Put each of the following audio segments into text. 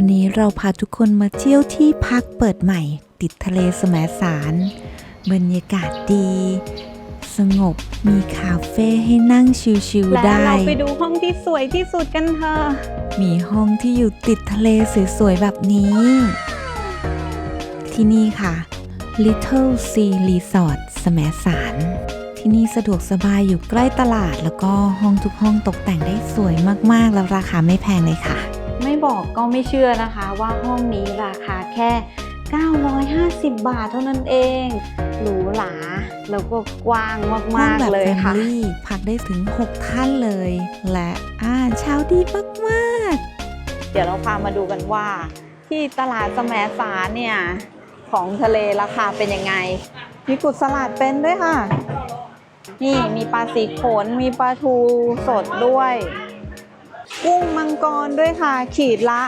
วันนี้เราพาทุกคนมาเที่ยวที่พักเปิดใหม่ ติดทะเลสมสารบรรยากาศดี สงบมีคาเฟ่ให้นั่งชิลๆและได้เราไปดูห้องที่สวยที่สุดกันเถอะมีห้องที่อยู่ติดทะเลสวยๆแบบนี้ ที่นี่ค่ะ Little Sea Resort สมสารที่นี่สะดวกสบายอยู่ใกล้ตลาด แล้วก็ห้องทุกห้องตกแต่งได้สวยมากๆ แล้วราคาไม่แพงเลยค่ะไม่ บอกก็ไม่เชื่อนะคะ ว่าห้องนี้ราคาแค่ 950 บาทเท่านั้นเอง หรูหรา แล้วก็กว้างห้องมากแบบๆเลยแฟมิค่ะลี่พักได้ถึง 6 ท่านเลย และอาหารเช้าดีมากเดี๋ยวเราพามาดูกันว่า ที่ตลาดสมสารเนี่ย ของทะเลราคาเป็นยังไง มีกุดสลัดเป็นด้วยค่ะ นี่มีปลาสีโขน มีปลาทูสดด้วย กุ้งมังกรด้วยค่ะ ขีดละ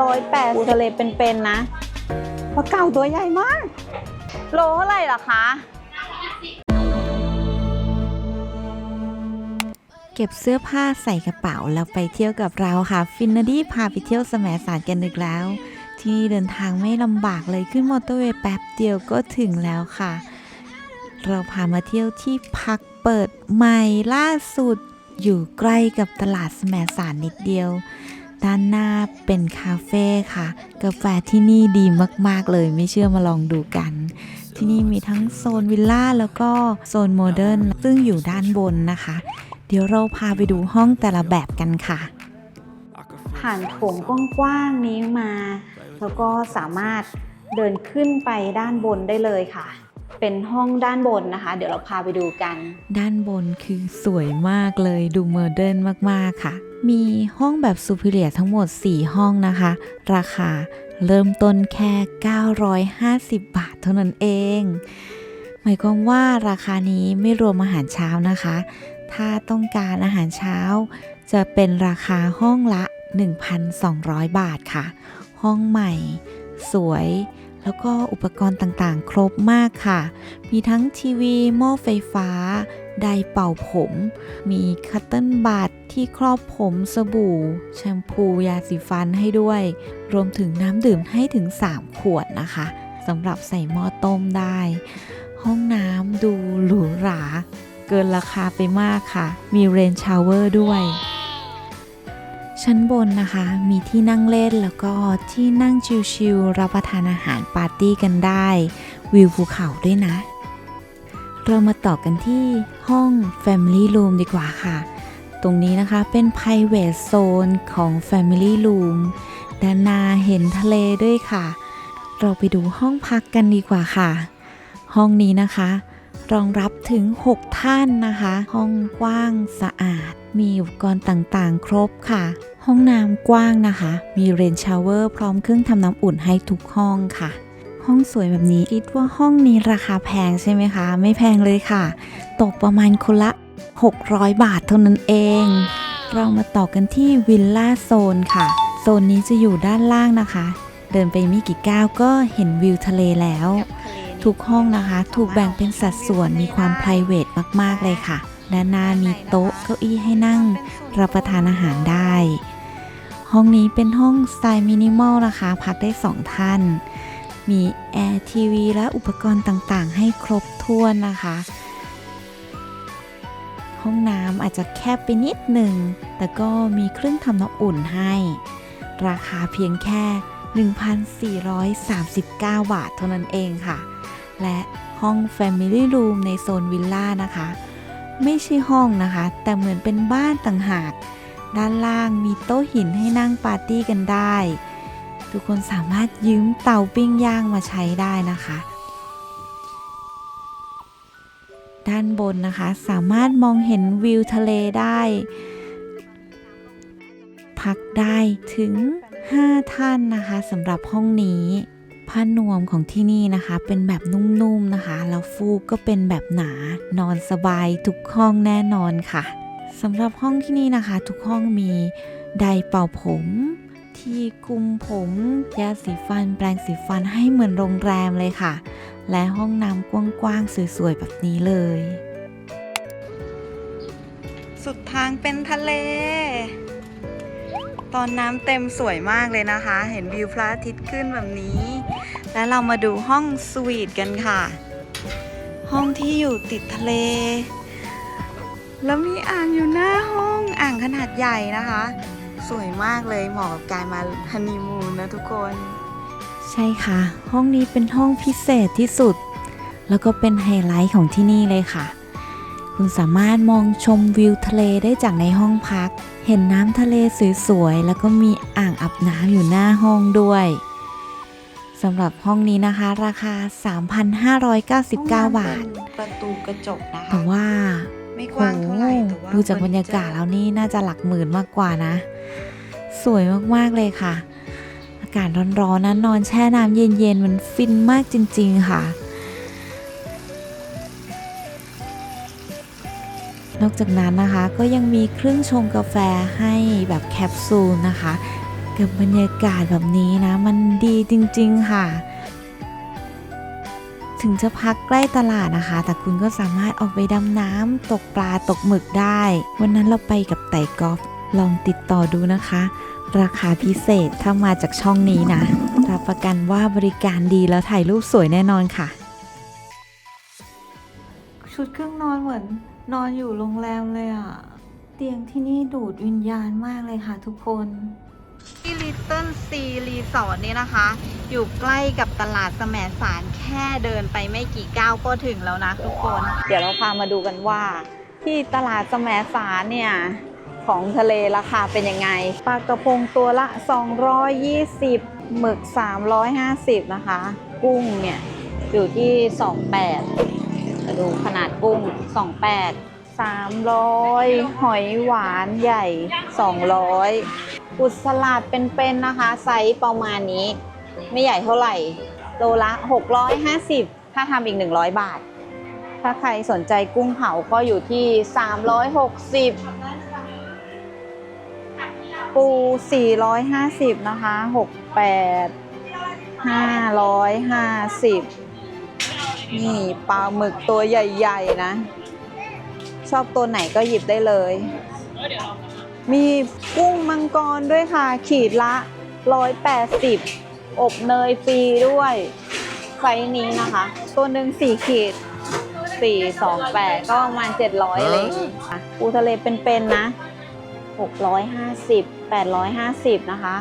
ร้อยแปดทะเลเป็นๆนะปลาเก่าตัวใหญ่มาก โลเท่าไหร่ล่ะคะเก็บเสื้อผ้าใส่กระเป๋าแล้วไปเที่ยวกับเราค่ะ ฟินนาดี้พาไปเที่ยวสมสารกันอีกแล้วที่นี่เดินทางไม่ลำบากเลยขึ้นมอเตอร์เวย์แป๊บเดียวก็ถึงแล้วค่ะ เราพามาเที่ยวที่พักเปิดใหม่ล่าสุด อยู่ใกล้กับตลาดสมสารนิดเดียว ด้านหน้าเป็นคาเฟ่ค่ะ กาแฟที่นี่ดีมาก ๆ เลยไม่เชื่อมาลองดูกัน ที่นี่มีทั้งโซนวิลล่าแล้วก็โซนโมเดิร์นซึ่งอยู่ด้านบนนะคะ เดี๋ยวเราพาไปดูห้องแต่ละแบบกันค่ะผ่านโถงกว้างๆนี้มา แล้วก็สามารถเดินขึ้นไปด้านบนได้เลยค่ะ เป็นห้องด้านบนนะคะ เดี๋ยวเราพาไปดูกัน ด้านบนคือสวยมากเลยดูโมเดิร์นมากๆค่ะ มีห้องแบบซูเปอร์เรียทั้งหมด 4 ห้องนะคะ ราคาเริ่มต้นแค่ 950 บาทเท่านั้นเองหมายความว่าราคานี้ไม่รวมอาหารเช้านะคะ ถ้าต้องการอาหารเช้า จะเป็นราคาห้องละ 1,200 บาทค่ะ ห้องใหม่ สวย แล้วก็อุปกรณ์ต่างๆ ครบมากค่ะ มีทั้งทีวี หม้อไฟฟ้า ไดเป่าผม มีคัตเติ้ลบัตที่ครอบผมสบู่ แชมพู ยาสีฟันให้ด้วย รวมถึงน้ำดื่มให้ถึง 3 ขวดนะคะสำหรับใส่หม้อต้มได้ ห้องน้ำดูหรูหรา เกินราคาไปมากค่ะ มีเรนชาวเวอร์ด้วย ชั้นบนนะคะมีที่นั่งเล่นแล้วก็ที่นั่งชิลๆรับประทานอาหารปาร์ตี้กันได้ วิวภูเขาด้วยนะ เรามาต่อกันที่ห้อง Family Room ดีกว่าค่ะ ตรงนี้นะคะเป็น private zone ของ Family Room ด้านหน้าเห็นทะเลด้วยค่ะ เราไปดูห้องพักกันดีกว่าค่ะ ห้องนี้นะคะ รองรับถึง 6 ท่านนะคะ ห้องกว้างสะอาดมีอุปกรณ์ต่างๆ ครบค่ะ ห้องน้ำกว้างนะคะ มีเรนชาวเวอร์พร้อมเครื่องทำน้ำอุ่นให้ทุกห้องค่ะ ห้องสวยแบบนี้คิดว่าห้องนี้ราคาแพงใช่ไหมคะ ไม่แพงเลยค่ะ ตกประมาณคนละ 600 บาทเท่านั้นเอง เรามาต่อกันที่วิลล่าโซนค่ะ โซนนี้จะอยู่ด้านล่างนะคะ เดินไปไม่กี่ก้าวก็เห็นวิวทะเลแล้ว ทุกห้องนะคะ ถูกแบ่งเป็นสัดส่วนมีความ p r i v a t มากๆเลยค่ะ ด้านหน้ามีโต๊ะเก้าอี้ให้นั่ง รับประทานอาหารได้ ห้องนี้เป็นห้องสไตล์มินิมอลนะคะ พักได้ 2 ท่าน มีแอร์ทีวีและอุปกรณ์ต่างๆ ให้ครบถ้วนนะคะ ห้องน้ำอาจจะแคบไปนิดหนึ่ง แต่ก็มีเครื่องทำน้ำอุ่นให้ ราคาเพียงแค่ 1,439 บาทเท่านั้นเองค่ะ และห้อง Family Room ในโซนวิลล่านะคะ ไม่ใช่ห้องนะคะ แต่เหมือนเป็นบ้านต่างหาก ด้านล่างมีโต๊ะหินให้นั่งปาร์ตี้กันได้ ทุกคนสามารถยืมเตาปิ้งย่างมาใช้ได้นะคะ ด้านบนนะคะสามารถมองเห็นวิวทะเลได้ พักได้ถึง 5 ท่านนะคะสำหรับห้องนี้ผ้านวมของที่นี่นะคะ เป็นแบบนุ่มๆนะคะ แล้วฟูกก็เป็นแบบหนา นอนสบายทุกห้องแน่นอนค่ะ สำหรับห้องที่นี่นะคะ ทุกห้องมีไดเป่าผม ที่คุมผมยาสีฟัน แปรงสีฟันให้เหมือนโรงแรมเลยค่ะ และห้องน้ำกว้างๆสวยๆแบบนี้เลย สุดทางเป็นทะเล ตอนน้ำเต็มสวยมากเลยนะคะ เห็นวิวพระอาทิตย์ขึ้นแบบนี้ แล้วเรามาดูห้องสวีทกันค่ะ ห้องที่อยู่ติดทะเล แล้วมีอ่างอยู่หน้าห้องอ่างขนาดใหญ่นะคะ สวยมากเลยเหมาะกับการมาฮันนีมูนนะทุกคน ใช่ค่ะ ห้องนี้เป็นห้องพิเศษที่สุด แล้วก็เป็นไฮไลท์ของที่นี่เลยค่ะ คุณสามารถมองชมวิวทะเลได้จากในห้องพัก เห็นน้ำทะเลสวยๆ แล้วก็มีอ่างอาบน้ำอยู่หน้าห้องด้วยสำหรับห้องนี้นะคะ ราคา 3,599 บาท ประตูกระจกนะคะ แต่ว่า ไม่กโหว้างเท่าไหร่แต่ว่าดูจากบรรยากาศแล้วนี่น่าจะหลักหมื่นมากกว่านะ สวยมากๆเลยค่ะ อากาศร้อนๆนะนอนแช่น้ำเย็นๆมันฟินมากจริง ๆค่ะ นอกจากนั้นนะคะก็ยังมีเครื่องชงกาแฟให้แบบแคปซูลนะคะ กับบรรยากาศแบบนี้นะ มันดีจริง ๆ ค่ะ ถึงจะพักใกล้ตลาดนะคะ แต่คุณก็สามารถออกไปดำน้ำตกปลาตกหมึกได้ วันนั้นเราไปกับไต่กอล์ฟลองติดต่อดูนะคะ ราคาพิเศษถ้ามาจากช่องนี้นะ รับประกันว่าบริการดีแล้วถ่ายรูปสวยแน่นอนค่ะ ชุดเครื่องนอนเหมือนนอนอยู่โรงแรมเลยอะเตียงที่นี่ดูดวิญญาณมากเลยค่ะทุกคน ที่ Little Sea Resort นี่นะคะ อยู่ใกล้กับตลาดแสมสารแค่เดินไปไม่กี่ก้าวก็ถึงแล้วนะทุกคน เดี๋ยวเราพามาดูกันว่า ที่ตลาดแสมสารเนี่ยของทะเลราคาเป็นยังไงปลากระพงตัวละ 220 หมึก 350 นะคะ กุ้งเนี่ยอยู่ที่ 28มาดูขนาดกุ้ง 28 300 หอยหวานใหญ่ 200 กุดสลัดเป็นๆนะคะ ไซส์ประมาณนี้ ไม่ใหญ่เท่าไหร่ โลละ 650 ถ้าทำอีก 100 บาท ถ้าใครสนใจกุ้งเผาก็อยู่ที่ 360 ปู 450 นะคะ 68 550 นี่ปลาหมึกตัวใหญ่ ๆ นะ ชอบตัวไหนก็หยิบได้เลย มีกุ้งมังกรด้วยค่ะ ขีดละ 180 อบเนยฟรีด้วย ไซส์นี้นะคะ ตัวหนึ่ง4ขีด 4 2 8 ก็ประมาณ700อะไรอย่างงี้ค่ะปูทะเลเป็นๆนะ 650 850 นะคะ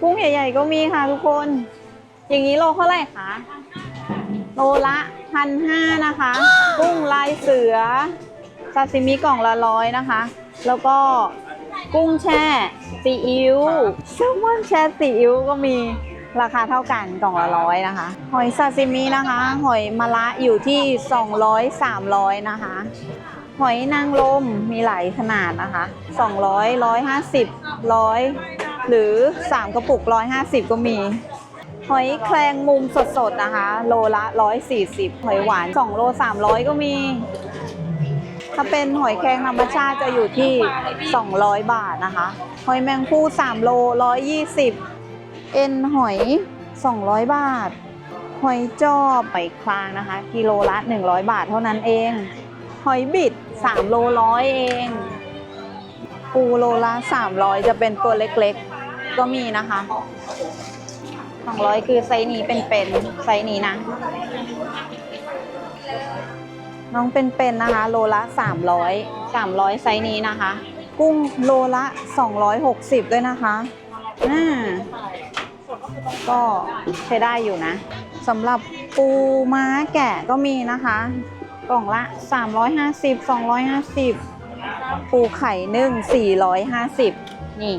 กุ้งใหญ่ๆก็มีค่ะทุกคน อย่างนี้โลเท่าไหร่คะโลละพันห้านะคะ กุ้งลายเสือซาซิมิกล่องละร้อยนะคะ แล้วก็กุ้งแช่ซีอิ๊วแซลมอนแช่ซีอิ๊วก็มีราคาเท่ากันกล่องละร้อยนะคะ หอยซาซิมินะคะ หอยมะระอยู่ที่ 200 300 นะคะ หอยนางรมมีหลายขนาดนะคะ 200 150 100 หรือ 3 กระปุก 150 ก็มี หอยแครงมุมสดๆนะคะ โลละ 140 หอยหวาน 2 โล 300 ก็มี ถ้าเป็นหอยแครงธรรมชาติจะอยู่ที่ 200 บาทนะคะ หอยแมงผู้3โล 120 เอ็นหอย 200 บาท หอยจ้อไปคลางนะคะ กิโลละ 100 บาทเท่านั้นเอง หอยบิด 3 โลร้อยเอง ปูโลละ 300 จะเป็นตัวเล็กๆ ก็มีนะคะ 200 คือไซส์นี้เป็นๆไซส์นี้นะ น้องเป็นๆนะคะ โลละ 300 300 ไซส์นี้นะคะ กุ้งโลละ 260 ด้วยนะคะอ่าก็ใช้ได้อยู่นะสำหรับปูม้าแกะก็มีนะคะ กล่องละ 350 250 ปูไข่นึ่ง450 นี่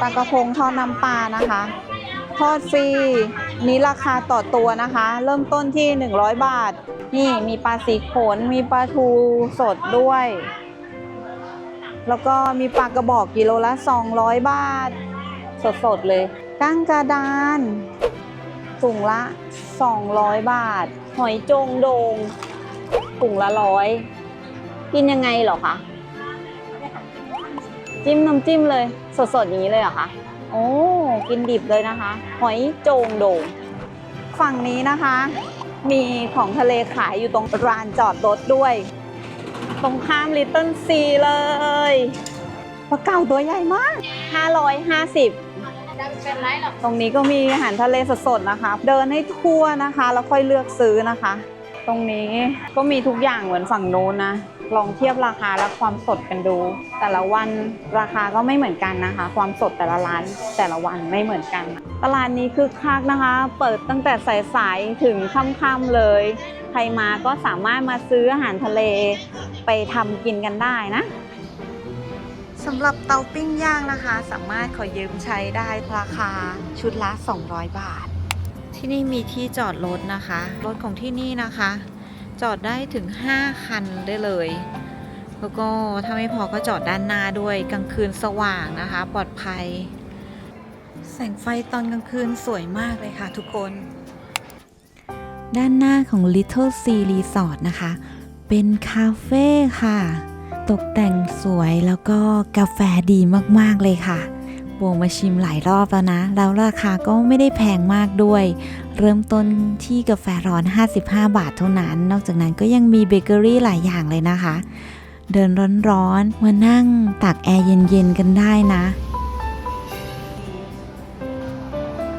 ปลากระพงทอดน้ำปลานะคะ ทอดฟรี นี้ราคาต่อตัวนะคะ เริ่มต้นที่ 100 บาท นี่มีปลาสีขน มีปลาทูสดด้วย แล้วก็มีปลากระบอกกิโลละ 200 บาท สดๆเลยกั้งกระดานถุงละ 200 บาท หอยจงโดงถุงละร้อยกินยังไงหรอคะจิ้มน้ำจิ้มเลย สดๆอย่างนี้เลยเหรอคะโอ้ กินดิบเลยนะคะ หอยโจงโด่งฝั่งนี้นะคะ มีของทะเลขายอยู่ตรงร้านจอดรถด้วย ตรงข้ามลิตเติ้ลซีเลยปลาเก่าตัวใหญ่มาก 550 ตรงนี้ก็มีอาหารทะเลสดๆนะคะ เดินให้ทั่วนะคะ แล้วค่อยเลือกซื้อนะคะ ตรงนี้ก็มีทุกอย่างเหมือนฝั่งโน้นนะลองเทียบราคาและความสดกันดู แต่ละวันราคาก็ไม่เหมือนกันนะคะ ความสดแต่ละร้านแต่ละวันไม่เหมือนกัน ตลาดนี้คือคักนะคะ เปิดตั้งแต่สายๆถึงค่ำๆเลย ใครมาก็สามารถมาซื้ออาหารทะเลไปทำกินกันได้นะสำหรับเตาปิ้งย่างนะคะ สามารถขอยืมใช้ได้ราคาชุดละ 200 บาท ที่นี่มีที่จอดรถนะคะ รถของที่นี่นะคะ จอดได้ถึง 5 คันได้เลย แล้วก็ถ้าไม่พอก็จอดด้านหน้าด้วยกลางคืนสว่างนะคะ ปลอดภัย แสงไฟตอนกลางคืนสวยมากเลยค่ะทุกคน ด้านหน้าของ Little Sea Resort นะคะ เป็นคาเฟ่ค่ะ ตกแต่งสวยแล้วก็กาแฟดีมากๆเลยค่ะโบมาชิมหลายรอบแล้วนะ แล้วราคาก็ไม่ได้แพงมากด้วย เริ่มต้นที่กาแฟร้อน 55 บาทเท่านั้น นอกจากนั้นก็ยังมีเบเกอรี่หลายอย่างเลยนะคะ เดินร้อนๆมานั่งตากแอร์เย็นๆกันได้นะ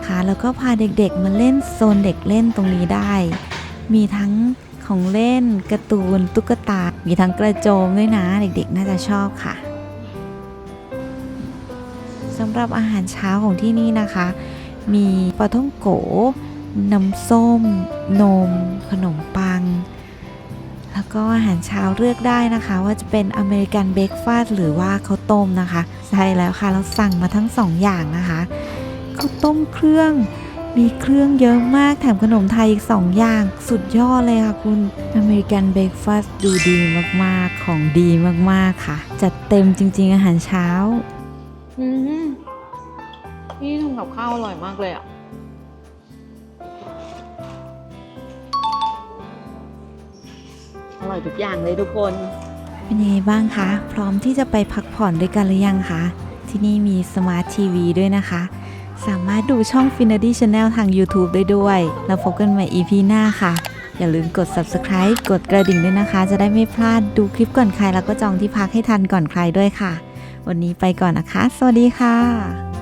ค่ะแล้วก็พาเด็กๆมาเล่นโซนเด็กเล่นตรงนี้ได้ มีทั้งของเล่นการ์ตูนตุ๊กตา มีทั้งกระโจมด้วยนะ เด็กๆ น่าจะชอบค่ะสำหรับอาหารเช้าของที่นี่นะคะ มีปลาท่องโก น้ำส้ม นม ขนมปัง แล้วก็อาหารเช้าเลือกได้นะคะ ว่าจะเป็นอเมริกันเบรกฟาสต์หรือว่าข้าวต้มนะคะ ใช่แล้วค่ะ เราสั่งมาทั้งสองอย่างนะคะข้าวต้มเครื่องมีเครื่องเยอะมากแถมขนมไทยอีก 2 อย่าง สุดยอดเลยค่ะคุณอเมริกันเบรกฟาสต์ดูดีมากๆ ของดีมากๆค่ะ จัดเต็มจริง ๆ อาหารเช้า อืมพี่ทำกับข้าวอร่อยมากเลยอะ อร่อยทุกอย่างเลยทุกคน เป็นยังไงบ้างคะ พร้อมที่จะไปพักผ่อนด้วยกันหรือยังคะ ที่นี่มีสมาร์ททีวีด้วยนะคะ สามารถดูช่อง f i n a d y Channel ทาง YouTube ได้ด้วย แล้วพบกันใหม่ EP หน้าค่ะ อย่าลืมกด Subscribe กดกระดิ่งด้วยนะคะ จะได้ไม่พลาดดูคลิปก่อนใคร แล้วก็จองที่พักให้ทันก่อนใครด้วยค่ะ วันนี้ไปก่อนนะคะ สวัสดีค่ะ